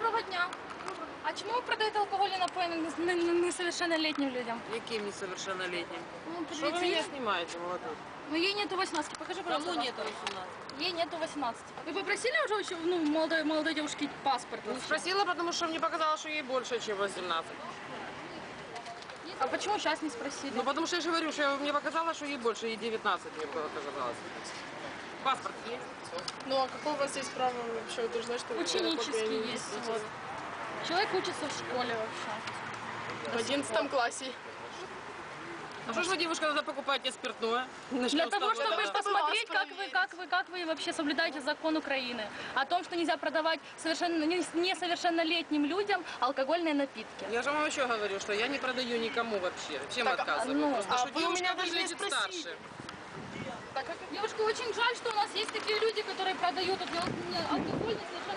дня. А чому ви продаєте алкогольні напої нес- не- не- несовершеннолетнім людям? Яким несовершеннолетним? Ну, Что вы подивіться, меня снимаете, молодой? Ну, ей нету 18. Покажи, пожалуйста, Кому нету паспорт. 18? Ей нету 18. Вы попросили уже очень, ну, молодой, молодой девушке паспорт? Не вообще? спросила, потому что мне показалось, что ей больше, чем 18. А почему сейчас не спросили? Ну, потому что я же говорю, что мне показалось, что ей больше, ей 19 мне показалось. Паспорт есть? Ну а какое у вас есть право вообще утверждать, что вы Ученический есть. Вот. Человек учится в школе вообще. В одиннадцатом классе. А что ж вы, девушка, тогда покупаете спиртное? Для того, чтобы да. посмотреть, как вы, как вы, как вы вообще соблюдаете закон Украины о том, что нельзя продавать совершенно не- несовершеннолетним людям алкогольные напитки. Я же вам еще говорю, что я не продаю никому вообще. Чем Так, а, отказываю? ну, Просто а что вы у меня даже не старше. Девушка, очень жаль, что у нас есть такие люди, которые продают ал- алкоголь несовершеннолетним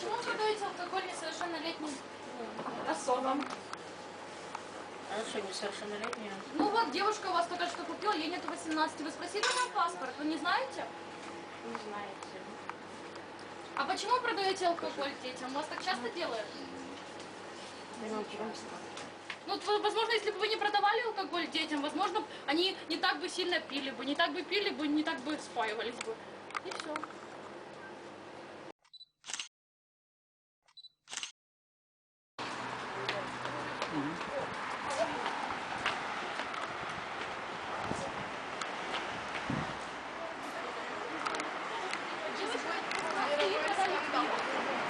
почему вы продаете алкоголь несовершеннолетним особам? Она что, несовершеннолетняя? Ну вот, девушка у вас только что купила, ей нет 18. Вы спросили нее паспорт, вы не знаете? Не знаете. А почему продаете алкоголь детям? У вас так часто делают? Ну, возможно, если бы вы не продавали алкоголь детям, возможно, они не так бы сильно пили бы, не так бы пили бы, не так бы спаивались бы. И все.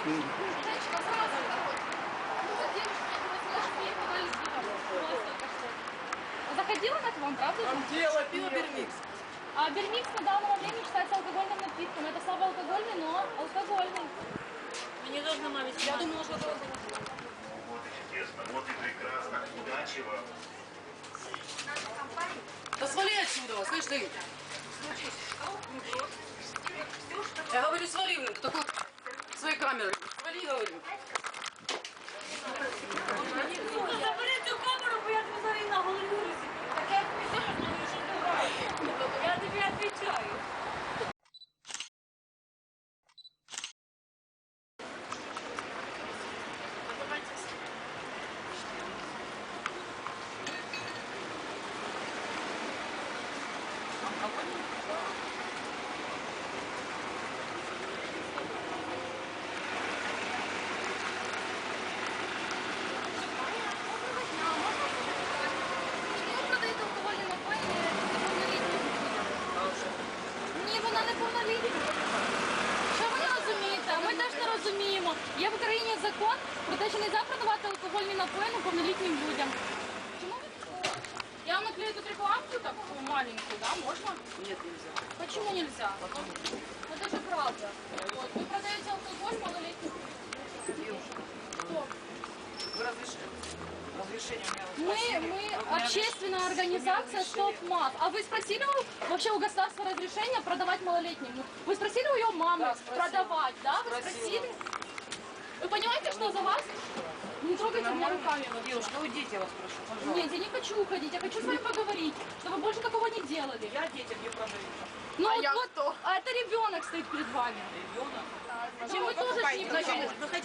Женщина сразу Ну, вот девушка, я думаю, слышишь, ей подали просто как-то. Заходила она к вам, правда? же? Дело, пила Бермикс. А Бермикс на данного времени считается алкогольным напитком. Это слабоалкогольный, но алкогольный. Мы не должны маме Я думала, что это Вот и чудесно, вот и прекрасно. Удачи вам. Да свали отсюда, слышь ты? Я говорю, свали, в такой своей камеры. Свали, говорю. Забери цю камеру, бо я тобі зараз на голову алкогольні напої неповнолітнім людям. Чому ви? Я вам наклею тут рекламку такую маленькую, да? Можно? Нет, нельзя. Почему нельзя? Ну, это же правда. Вот. Вы продаете алкоголь малолетним Кто? Вы разрешили? Разрешение у меня. Мы, мы общественная организация Стоп Мат. А вы спросили у- вообще у государства разрешения продавать малолетним? Ну, Вы спросили у ее мамы Да, спросила. продавать, да? Вы Спросила. спросили? Вы понимаете, что за вас? Не трогайте меня руками. Девушка, уйдите, я вас прошу, пожалуйста. Нет, я не хочу уходить, я хочу с вами поговорить, чтобы вы больше такого не делали. Я детям не продаю. Ну А вот, я вот, кто? а это ребенок стоит перед вами. Ребенок. Чем вы тоже с ним?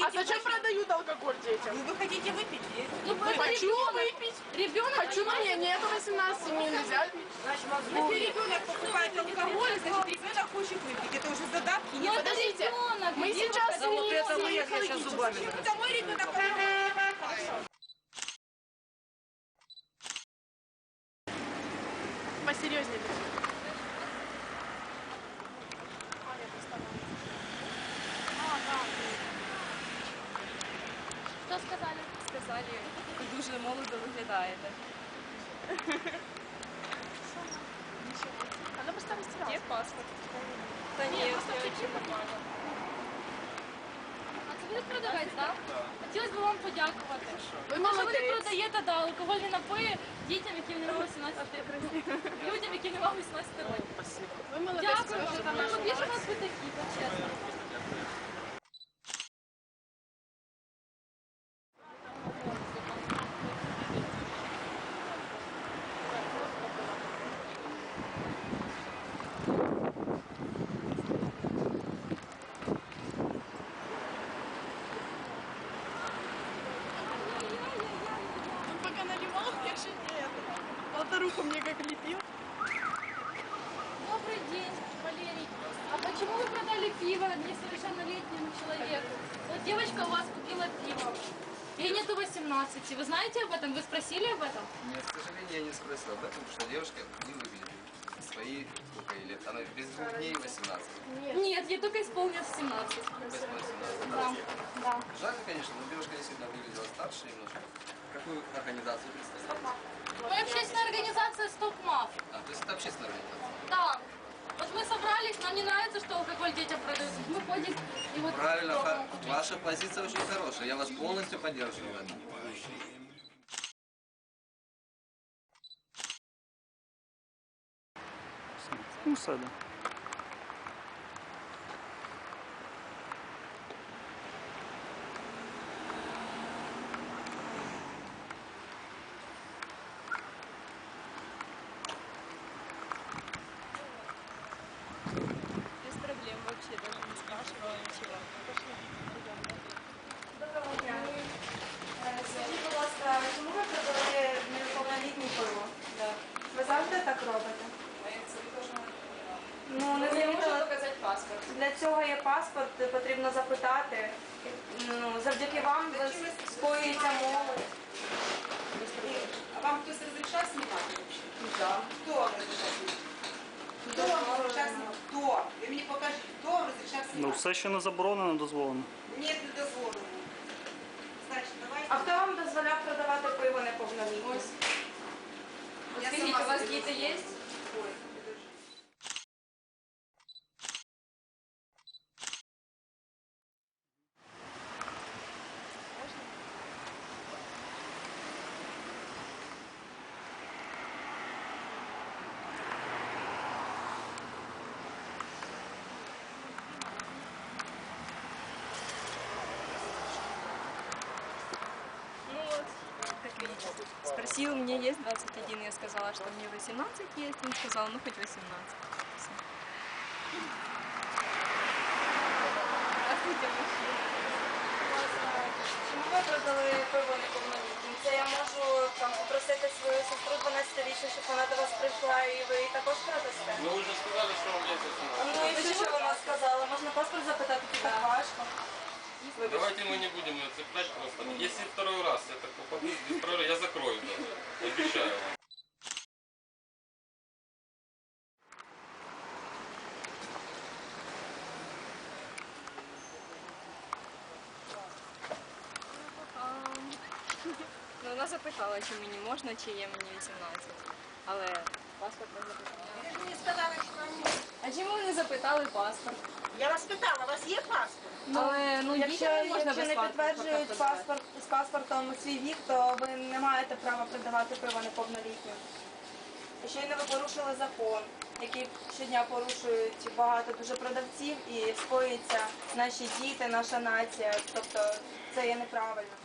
А зачем продают алкоголь детям? Вы хотите выпить? Ну, это Хочу ребенок. выпить. Ребенок, Хочу, но мне нету 18, мне нельзя. Значит, Если ребенок покупает алкоголь, значит ребенок хочет выпить. Это уже задатки. Ну, Нет, это подождите. ребенок. Мы сейчас Да вот не это мы, я сейчас зубами. это мой ребенок. Ви дуже молодо виглядаєте. Она просто Где паспорт? Да нет, я очень нормально. А це буде продавець, так? Хотілося б вам подякувати. Ви що ви не продаєте да, алкогольні напої дітям, яким немає 18 років. Людям, яким немає 18 років. Ви молодець. Дякую вам. Ну, Більше нас ви такі, то чесно. Полторуху мне как лепил. Добрый день, Валерий. А почему вы продали пиво несовершеннолетнему человеку? Вот девочка у вас купила пиво. Ей нету 18. Вы знаете об этом? Вы спросили об этом? Нет, к сожалению, я не спросил об этом, потому что девушка не выглядит свои, сколько ей лет, она без двух дней 18. Нет, ей только исполнилось 17. Без 18. Да, да. Жаль, конечно, но девушка действительно выглядела старше немножко. Какую организацию представляете? Мы общественная организация «Стоп-МАФ». А, то есть это общественная организация. Да. Вот мы собрались, нам не нравится, что алкоголь детям продают. Мы ходим и вот... Правильно, ваша позиция очень хорошая, я вас полностью поддерживаю в этом. Усада. Вообще даже не спрашивала ничего. Доброго дня. Скажіть, будь ласка, чому ви продали неповнолітнє пиво? Ви завжди так робите? Ну, не замітила. показати паспорт. Для цього є паспорт, потрібно запитати. Ну, завдяки вам скоюється молодь. А вам кто-то разрешал снимать вообще? Да. Ну, все, що не заборонено, дозволено. Ні, не дозволено. Значить, давайте. А хто вам дозволяв продавати пиво неповнолітнім? Я сама у вас діти є? Спросил, мне есть 21, я сказала, что мне 18 есть. Он сказал, ну хоть 18. Всё. Здравствуйте, мужчина. Чому ви продали пиво неповнолітнім? Це я можу там попросити свою сестру 12-річну, щоб вона до вас прийшла і ви їй також продасте? Ну вы же сказали, что вам лет 18. Ну і що, що вона сказала? Можна паспорт запитати, чи так важко? Давайте мы не будем ее цеплять просто. Если второй раз я так попаду, второй раз я закрою даже. Обещаю вам. Ну, вона запитала, чи мені можна, чи є мені 18. Але паспорт не запитала. Мені сказали, що вам ні. А чому ви не запитали паспорт? Я вас питала, у вас є паспорт? Але ну Якщо, дітям не можна якщо без не паспорта підтверджують продавати. паспорт з паспортом свій вік, то ви не маєте права продавати пиво неповнолітнім. І щойно ви порушили закон, який щодня порушують багато дуже продавців і скоюються наші діти, наша нація. Тобто це є неправильно.